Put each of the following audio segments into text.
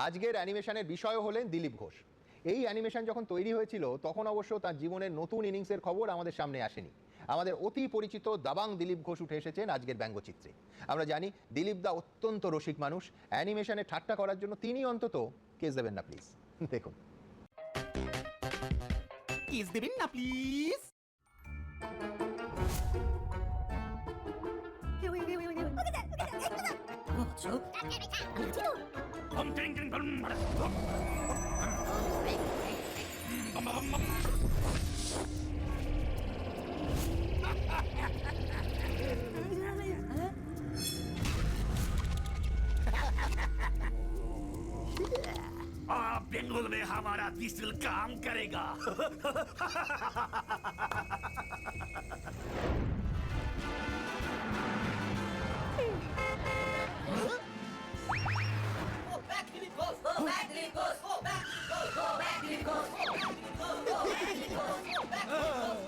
আজকের অ্যানিমেশনের বিষয় হলেন দিলীপ ঘোষ এই অ্যানিমেশন যখন তৈরি হয়েছিল তখন অবশ্য তার জীবনের নতুন ইনিংসের খবর আমাদের সামনে আসেনি আমাদের অতি পরিচিত দাবাং দিলীপ ঘোষ উঠে এসেছেন আজকের ব্যঙ্গচিত্রে আমরা জানি দিলীপ দা অত্যন্ত রসিক মানুষ অ্যানিমেশনে ঠাট্টা করার জন্য তিনি অন্তত কেস দেবেন না প্লিজ দেখুন কিস দেবেন না প্লিজ आप में हमारा डिजिटल काम करेगा। Goes, go back, leave goes, go back, goes, go back, leave goes, go back, go back, leave goes, go back,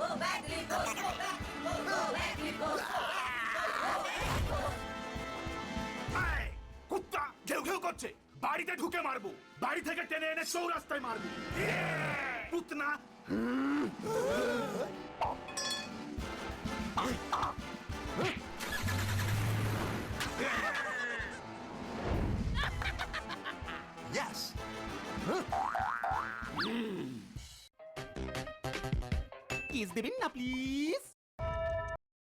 go back, leave goes, go back, go back, leave goes, go back. কুত্তা ঘেউ ঘেউ করছে বাড়িতে ঢুকে মারবো বাড়ি থেকে টেনে এনে সৌ রাস্তায় মারবো পুতনা Huh? কিস দেবেন না প্লিজ